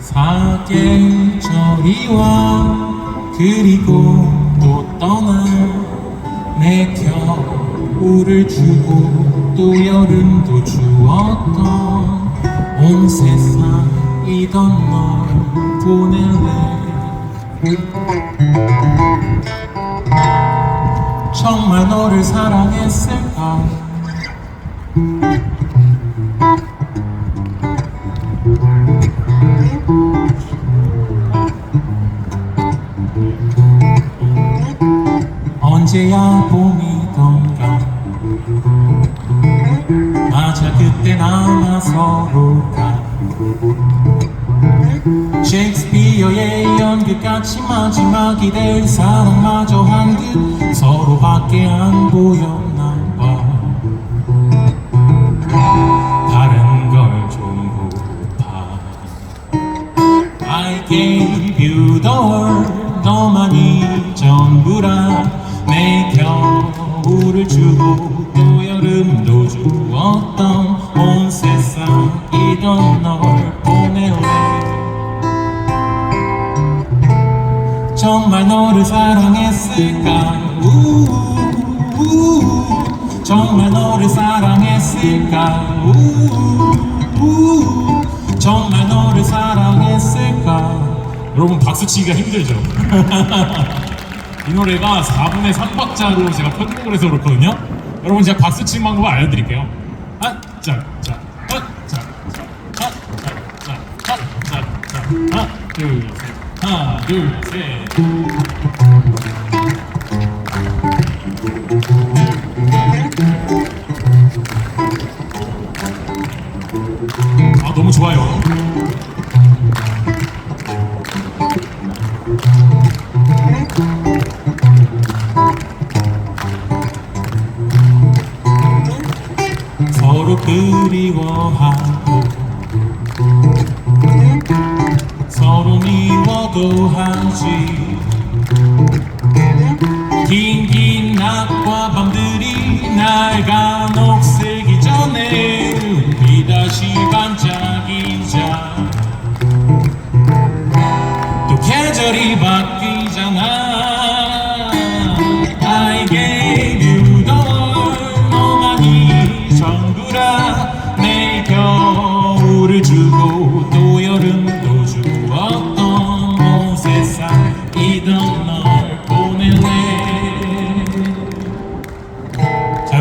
사계절이와 그리고 또 떠나 내 겨울을 주고 또 여름도 주었던 온 세상 이던 널 보낼래? 정말 너를 사랑했을까 언제야 봄이던가. 맞아 그때 나와 서로가. 셰익스피어의 연극같이 마지막이 될 사랑마저 한듯 서로밖에 안 보였 세상 이던 널 보낼래? 정말 너를 사랑했을까? 우우우. 정말 너를 사랑했을까? 우우우. 정말 너를 사랑했을까? 여러분 박수치기가 힘들죠? 이 노래가 4분의 3박자로 제가 편곡을 해서 그렇거든요? 여러분 제가 박수치는 방법을 알려드릴게요. 아짜 하나 둘셋. 하나 둘셋. 아 너무 좋아요. 서로 그리워하고 서로 미워도 하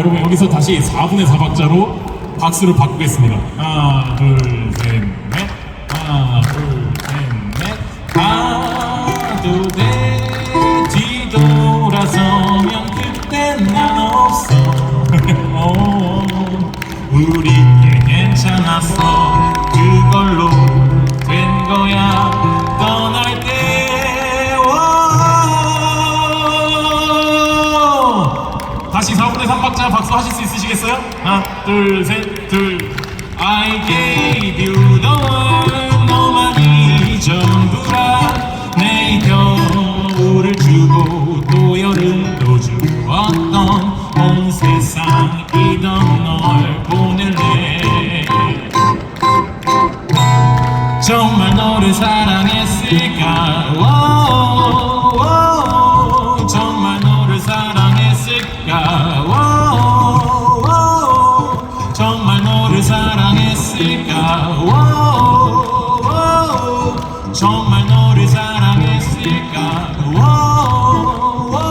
여러분 여기서 다시 4분의 4박자로 박수를 바꾸겠습니다. 하나 난 없어. 어, 우리께 괜찮았어 와. 다시 4분의 3박자 박수 하실 수 있으시겠어요? 하나 둘셋둘 I gave you the world 너만이 전부라 내 겨울을 주고 또 여름도 주었던 온 세상 이던 널 보낼래 정말 너를 사랑했을까 오, 오, 사랑했을까 오, 오, 정말 너를 사랑했을까? 오, 오, 정말 너를 사랑했을까? 오, 오,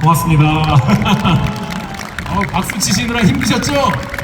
고맙습니다. 어, 박수 치시느라 힘드셨죠?